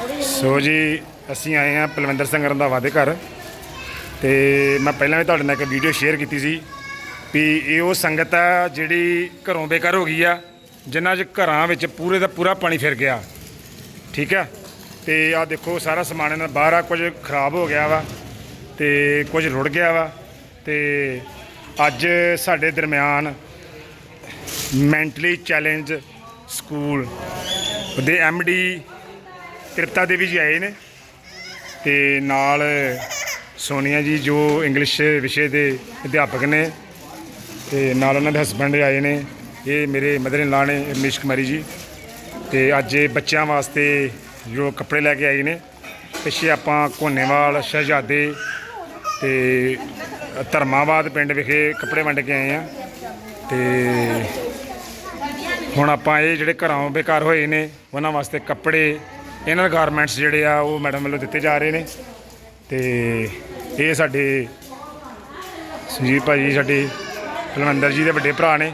ਸੋ ਜੀ, ਅਸੀਂ ਆਏ ਹਾਂ ਪਲਵਿੰਦਰ ਸਿੰਘ ਰੰਧਾਵਾ ਦੇ ਘਰ ਤੇ ਮੈਂ ਪਹਿਲਾਂ ਵੀ ਤੁਹਾਡੇ ਨਾਲ ਇੱਕ ਵੀਡੀਓ ਸ਼ੇਅਰ ਕੀਤੀ ਸੀ ਵੀ ਇਹ ਉਹ ਸੰਗਤ ਆ ਜਿਹੜੀ ਘਰੋਂ ਬੇਘਰ ਹੋ ਗਈ ਆ, ਜਿਨ੍ਹਾਂ 'ਚ ਘਰਾਂ ਵਿੱਚ ਪੂਰੇ ਦਾ ਪੂਰਾ ਪਾਣੀ ਫਿਰ ਗਿਆ। ਠੀਕ ਆ? ਤੇ ਆ ਦੇਖੋ, ਸਾਰਾ ਸਮਾਨ ਇਹਨਾਂ ਦਾ ਬਾਹਰ ਆ, ਕੁਝ ਖਰਾਬ ਹੋ ਗਿਆ ਵਾ ਤੇ ਕੁਝ ਰੁੜ ਗਿਆ ਵਾ ਤੇ ਅੱਜ ਸਾਡੇ ਦਰਮਿਆਨ ਮੈਂਟਲੀ ਚੈਲੰਜ ਸਕੂਲ ਉਹਦੇ ਡੀ ਤ੍ਰਿਪਤਾ ਦੇਵੀ ਜੀ ਆਏ ਨੇ ਤੇ ਨਾਲ ਸੋਨੀਆ ਜੀ ਜੋ ਇੰਗਲਿਸ਼ ਵਿਸ਼ੇ ਦੇ ਅਧਿਆਪਕ ਨੇ ਤੇ ਨਾਲ ਉਹਨਾਂ ਦੇ ਹਸਬੰਡ ਆਏ ਨੇ, ਇਹ ਮੇਰੇ ਮਦਰ ਇਨ ਲਾ ਨੇ ਰਮੇਸ਼ ਕੁਮਾਰੀ ਜੀ। ਤੇ ਅੱਜ ਇਹ ਬੱਚਿਆਂ ਵਾਸਤੇ ਜੋ ਕੱਪੜੇ ਲੈ ਕੇ ਆਏ ਨੇ, ਪਿੱਛੇ ਆਪਾਂ ਕੋਨੇਵਾਲ ਸ਼ਹਜ਼ਾਦੇ ਤੇ ਧਰਮਾਬਾਦ ਪਿੰਡ ਵਿਖੇ ਕੱਪੜੇ ਵੰਡ ਕੇ ਆਏ ਆ। ਤੇ ਹੁਣ ਆਪਾਂ ਇਹ ਜਿਹੜੇ ਘਰਾਂ ਬੇਕਾਰ ਹੋਏ ਨੇ, ਉਹਨਾਂ ਵਾਸਤੇ ਕੱਪੜੇ ਇਹਨਾਂ ਦੇ ਗਾਰਮੈਂਟਸ ਜਿਹੜੇ ਆ ਉਹ ਮੈਡਮ ਵੱਲੋਂ ਦਿੱਤੇ ਜਾ ਰਹੇ ਨੇ। ਤੇ ਇਹ ਸਾਡੇ ਸੰਜੀਵ ਭਾਜੀ, ਸਾਡੇ ਕੁਲਵਿੰਦਰ ਜੀ ਦੇ ਵੱਡੇ ਭਰਾ ਨੇ।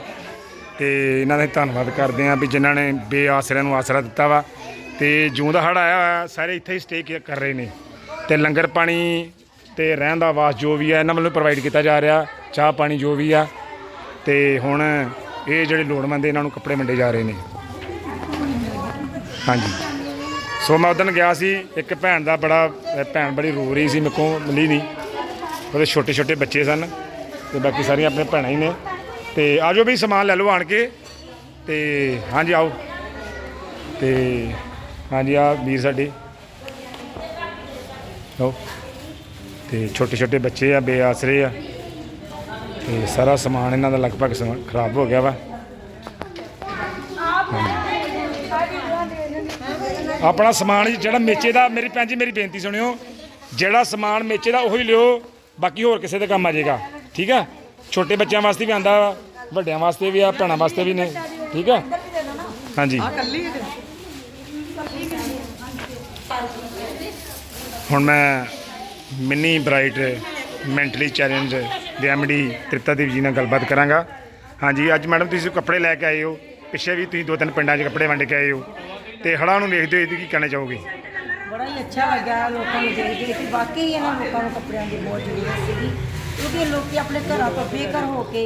ਤੇ ਇਹਨਾਂ ਦਾ ਧੰਨਵਾਦ ਕਰਦੇ ਹਾਂ ਵੀ ਜਿਨ੍ਹਾਂ ਨੇ ਬੇਆਸਰਿਆਂ ਨੂੰ ਆਸਰਾ ਦਿੱਤਾ ਵਾ। ਤੇ ਜਿਉਂ ਦਾ ਹੜ ਆਇਆ ਹੋਇਆ, ਸਾਰੇ ਇੱਥੇ ਹੀ ਸਟੇ ਕਰ ਰਹੇ ਨੇ। ਤੇ ਲੰਗਰ ਪਾਣੀ ਤੇ ਰਹਿਣ ਦਾ ਆਵਾਸ ਜੋ ਵੀ ਆ, ਇਹਨਾਂ ਵੱਲੋਂ ਪ੍ਰੋਵਾਈਡ ਕੀਤਾ ਜਾ ਰਿਹਾ। ਚਾਹ ਪਾਣੀ ਜੋ ਵੀ ਆ। ਤੇ ਹੁਣ ਇਹ ਜਿਹੜੇ ਲੋੜਵੰਦ ਇਹਨਾਂ ਨੂੰ ਕੱਪੜੇ ਵੰਡੇ ਜਾ ਰਹੇ ਨੇ। ਹਾਂਜੀ। ਸੋ ਮੈਂ ਉਦੋਂ ਗਿਆ ਸੀ, ਇੱਕ ਭੈਣ ਦਾ ਬੜਾ ਭੈਣ ਬੜੀ ਰੋ ਰਹੀ ਸੀ ਮੇਰੇ ਕੋਲ ਮਿਲੀ ਨਹੀਂ। ਉਹਦੇ ਛੋਟੇ ਛੋਟੇ ਬੱਚੇ ਸਨ ਤੇ ਬਾਕੀ ਸਾਰੀਆਂ ਆਪਣੇ ਭੈਣਾਂ ਹੀ ਨੇ। ਤੇ ਆਜੋ ਵੀ ਸਮਾਨ ਲੈ ਲਓ ਆਣ ਕੇ। ਤੇ ਹਾਂਜੀ, ਆਓ। ਤੇ ਹਾਂਜੀ ਆ ਵੀਰ ਸਾਡੇ। ਲਓ। ਤੇ ਛੋਟੇ ਛੋਟੇ ਬੱਚੇ ਆ, ਬੇਆਸਰੇ ਆ। ਤੇ ਸਾਰਾ ਸਮਾਨ ਇਹਨਾਂ ਦਾ ਲਗਭਗ ਸਮਾਨ ਖਰਾਬ ਹੋ ਗਿਆ ਵਾ। ਆਪਣਾ ਸਮਾਨ ਜਿਹੜਾ ਮੇਚੇ ਦਾ, ਮੇਰੀ ਭੈਣ ਜੀ, ਮੇਰੀ ਬੇਨਤੀ ਸੁਣਿਓ। ਜਿਹੜਾ ਸਮਾਨ ਮੇਚੇ ਦਾ, ਉਹੀ ਲਿਓ, ਬਾਕੀ ਹੋਰ ਕਿਸੇ ਦੇ ਕੰਮ ਆ ਜਾਏਗਾ। ਠੀਕ ਆ? ਛੋਟੇ ਬੱਚਿਆਂ ਵਾਸਤੇ ਵੀ ਆਂਦਾ ਵਾ ਵੱਡਿਆਂ ਵਾਸਤੇ ਵੀ ਆ, ਭੈਣਾਂ ਵਾਸਤੇ ਵੀ ਨੇ। ਠੀਕ ਆ? ਹਾਂਜੀ। ਹੁਣ ਮੈਂ ਮਿੰਨੀ ਬ੍ਰਾਈਟ ਮੈਂਟਲੀ ਚੈਲੰਜ ਦੇ ਐਮਡੀ ਤ੍ਰਿਪਤਾ ਦੇਵ ਜੀ ਨਾਲ ਗੱਲਬਾਤ ਕਰਾਂਗਾ। ਹਾਂਜੀ, ਅੱਜ ਮੈਡਮ, ਤੁਸੀਂ ਕੱਪੜੇ ਲੈ ਕੇ ਆਏ ਹੋ। ਪਿੱਛੇ ਵੀ ਤੁਸੀਂ ਦੋ ਤਿੰਨ ਪਿੰਡਾਂ 'ਚ ਕੱਪੜੇ ਵੰਡ ਕੇ ਆਏ ਹੋ। ਤੇ ਹੜ੍ਹਾਂ ਨੂੰ ਦੇਖਦੇ ਹੋ ਇਹਦੀ ਕੀ ਕਹਿਣਾ ਚਾਹੋਗੇ? ਬੜਾ ਹੀ ਅੱਛਾ ਲੱਗਾ ਲੋਕਾਂ ਨੂੰ ਦੇਖ ਕੇ। ਕਿ ਵਾਕਈ ਇਹਨਾਂ ਲੋਕਾਂ ਨੂੰ ਕੱਪੜਿਆਂ ਦੀ ਬਹੁਤ ਜ਼ਰੂਰਤ ਸੀਗੀ, ਕਿਉਂਕਿ ਲੋਕੀ ਆਪਣੇ ਘਰਾਂ ਤੋਂ ਬੇਘਰ ਹੋ ਕੇ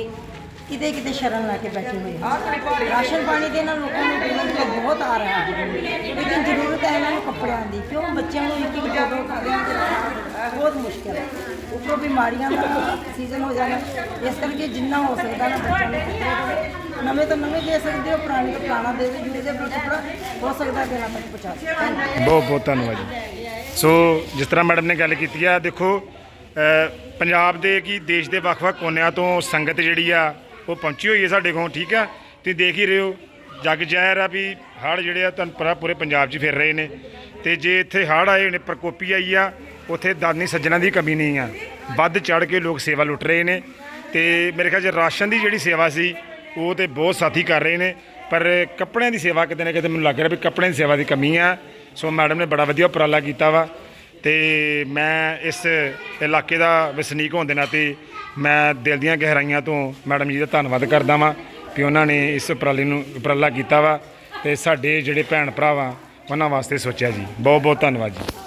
ਕਿਤੇ ਕਿਤੇ ਸ਼ਰਨ ਲਾ ਕੇ ਬੈਠੇ ਹੋਏ ਨੇ ਰਾਸ਼ਨ ਪਾਣੀ ਦੇ ਨਾਲ ਲੋਕਾਂ ਨੂੰ ਜੀਵਨ ਤੋਂ ਬਹੁਤ ਆ ਰਿਹਾ ਹੈ। ਲੇਕਿਨ ਜ਼ਰੂਰਤ ਹੈ ਇਹਨਾਂ ਨੂੰ ਕੱਪੜਿਆਂ ਦੀ। ਕਿਉਂ? ਬੱਚਿਆਂ ਨੂੰ ਇੱਕ ਇੱਕ ਦੋ ਕੱਪੜਿਆਂ ਦੀ ਬਹੁਤ ਮੁਸ਼ਕਿਲ ਹੈ। ਉੱਪਰੋਂ ਬਿਮਾਰੀਆਂ ਦਾ ਸੀਜ਼ਨ ਹੋ ਜਾਣਾ। ਇਸ ਕਰਕੇ ਜਿੰਨਾ ਹੋ ਸਕਦਾ ਨਾ ਬੱਚਿਆਂ ਨੂੰ ਕੱਪੜੇ ਨਵੇਂ ਤੋਂ ਨਵੇਂ ਦੇ ਸਕਦੇ ਹੋ, ਪੁਰਾਣੇ ਤੋਂ ਪੁਰਾਣਾ ਦੇ ਦਿਓ ਜਿਹਦੇ ਵਿੱਚ ਕੱਪੜਾ, ਹੋ ਸਕਦਾ ਦੇਣਾ ਤੱਕ ਪਹੁੰਚਾ ਸਕਦੇ ਬਹੁਤ ਬਹੁਤ ਧੰਨਵਾਦ ਜੀ। ਸੋ, ਜਿਸ ਤਰ੍ਹਾਂ ਮੈਡਮ ਨੇ ਗੱਲ ਕੀਤੀ ਆ, ਦੇਖੋ ਪੰਜਾਬ ਦੇ ਕੀ, ਦੇਸ਼ ਦੇ ਵੱਖ-ਵੱਖ ਕੋਨਿਆਂ ਤੋਂ ਸੰਗਤ ਜਿਹੜੀ ਆ ਉਹ ਪਹੁੰਚੀ ਹੋਈ ਹੈ ਸਾਡੇ ਕੋਲ, ਠੀਕ ਆ ਤੁਸੀਂ ਦੇਖ ਹੀ ਰਹੇ ਹੋ, ਜੱਗ ਜ਼ਾਹਿਰ ਆ ਵੀ ਹੜ੍ਹ ਜਿਹੜੇ ਆ ਤੁਹਾਨੂੰ ਪਤਾ ਪੂਰੇ ਪੰਜਾਬ 'ਚ ਫਿਰ ਰਹੇ ਨੇ। ਤੇ ਜੇ ਇੱਥੇ ਹੜ੍ਹ ਆਏ ਨੇ, ਪ੍ਰਕੋਪੀ ਆਈ ਆ, ਉੱਥੇ ਦਾਨੀ ਸੱਜਣਾ ਦੀ ਕਮੀ ਨਹੀਂ ਆ। ਵੱਧ ਚੜ ਕੇ ਲੋਕ ਸੇਵਾ ਲੁੱਟ ਰਹੇ ਨੇ। ਤੇ ਮੇਰੇ ਖਿਆਲ 'ਚ ਰਾਸ਼ਨ ਦੀ ਜਿਹੜੀ ਸੇਵਾ ਸੀ, ਉਹ ਤੇ ਬਹੁਤ ਸਾਥੀ ਕਰ ਰਹੇ ਨੇ। ਪਰ ਕੱਪੜਿਆਂ ਦੀ ਸੇਵਾ ਕਿਤੇ ਨਾ ਕਿਤੇ ਮੈਨੂੰ ਲੱਗ ਰਿਹਾ ਵੀ ਕੱਪੜਿਆਂ ਦੀ ਸੇਵਾ ਦੀ ਕਮੀ ਆ। ਸੋ ਮੈਡਮ ਨੇ ਬੜਾ ਵਧੀਆ ਉਪਰਾਲਾ ਕੀਤਾ ਵਾ। ਤੇ ਮੈਂ ਇਸ ਇਲਾਕੇ ਦਾ ਵਸਨੀਕ ਹੋਣ ਦੇ ਨਾਤੇ ਮੈਂ ਦਿਲ ਦੀਆਂ ਗਹਿਰਾਈਆਂ ਤੋਂ ਮੈਡਮ ਜੀ ਦਾ ਧੰਨਵਾਦ ਕਰਦਾ ਵਾਂ ਕਿ ਉਹਨਾਂ ਨੇ ਇਸ ਉਪਰਾਲੇ ਨੂੰ ਉਪਰਾਲਾ ਕੀਤਾ ਵਾ ਤੇ ਸਾਡੇ ਜਿਹੜੇ ਭੈਣ ਭਰਾ ਵਾ, ਉਹਨਾਂ ਵਾਸਤੇ ਸੋਚਿਆ ਜੀ। ਬਹੁਤ ਬਹੁਤ ਧੰਨਵਾਦ ਜੀ।